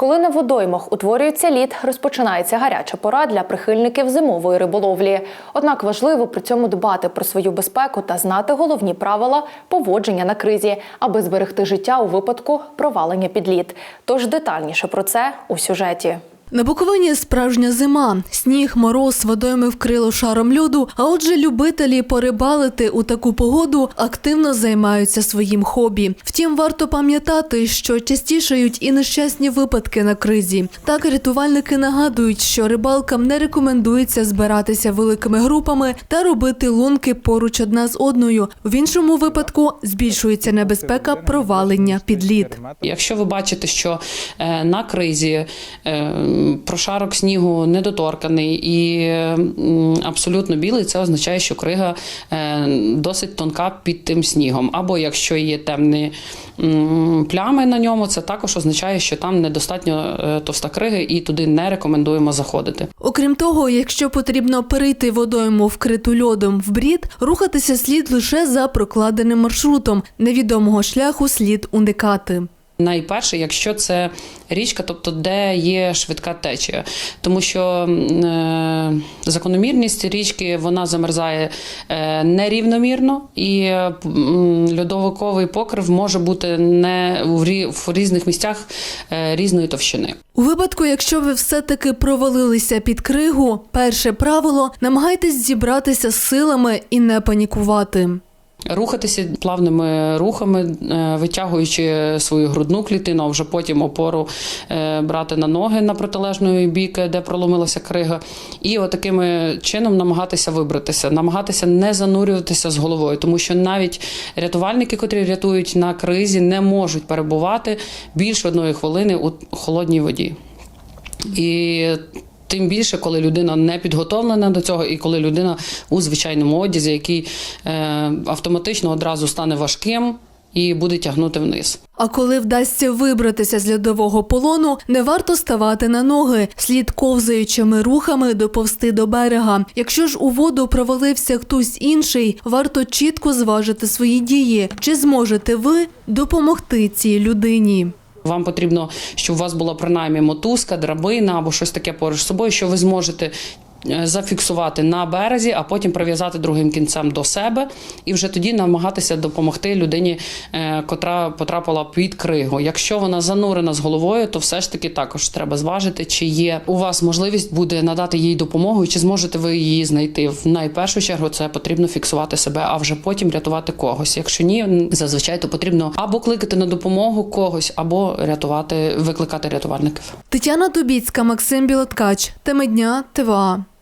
Коли на водоймах утворюється лід, розпочинається гаряча пора для прихильників зимової риболовлі. Однак важливо при цьому дбати про свою безпеку та знати головні правила поводження на кризі, аби зберегти життя у випадку провалення під лід. Тож детальніше про це у сюжеті. На Буковині справжня зима. Сніг, мороз, водойми вкрило шаром льоду. А отже, любителі порибалити у таку погоду активно займаються своїм хобі. Втім, варто пам'ятати, що частішають і нещасні випадки на кризі. Так рятувальники нагадують, що рибалкам не рекомендується збиратися великими групами та робити лунки поруч одна з одною. В іншому випадку збільшується небезпека провалення під лід. Якщо ви бачите, що е, на кризі е, прошарок снігу недоторканий і абсолютно білий, це означає, що крига е, досить тонка під тим снігом. Або якщо є темні плями на ньому, це також означає, що там недостатньо е, товста криги і туди не рекомендуємо заходити. Окрім того, якщо потрібно перейти водойму вкриту льодом в брід, рухатися слід лише за прокладеним маршрутом. Невідомого шляху слід уникати. Найперше, якщо це річка, тобто де є швидка течія, тому що е, закономірність річки вона замерзає е, нерівномірно, і е, льодовиковий покрив може бути не в, рі, в різних місцях е, різної товщини. У випадку, якщо ви все-таки провалилися під кригу, перше правило намагайтесь зібратися з силами і не панікувати. Рухатися плавними рухами, е, витягуючи свою грудну клітину, а вже потім опору е, брати на ноги на протилежний бік, де проломилася крига, і отакими чином намагатися вибратися, намагатися не занурюватися з головою, тому що навіть рятувальники, котрі рятують на кризі, не можуть перебувати більше одної хвилини у холодній воді. І Тим більше, коли людина не підготовлена до цього, і коли людина у звичайному одязі, який е, автоматично одразу стане важким і буде тягнути вниз. А коли вдасться вибратися з льодового полону, не варто ставати на ноги, слід ковзаючими рухами доповсти до берега. Якщо ж у воду провалився хтось інший, варто чітко зважити свої дії. Чи зможете ви допомогти цій людині? Вам потрібно, щоб у вас була принаймні мотузка, драбина або щось таке поруч з собою, що ви зможете зафіксувати на березі, а потім прив'язати другим кінцем до себе, і вже тоді намагатися допомогти людині, е, котра потрапила під кригу. Якщо вона занурена з головою, то все ж таки також треба зважити, чи є у вас можливість буде надати їй допомогу, і чи зможете ви її знайти. В найпершу чергу це потрібно фіксувати себе, а вже потім рятувати когось. Якщо ні, зазвичай то потрібно або кликати на допомогу когось, або рятувати, викликати рятувальників. Тетяна Дубіцька, Максим Білоткач. Теми дня ТВА.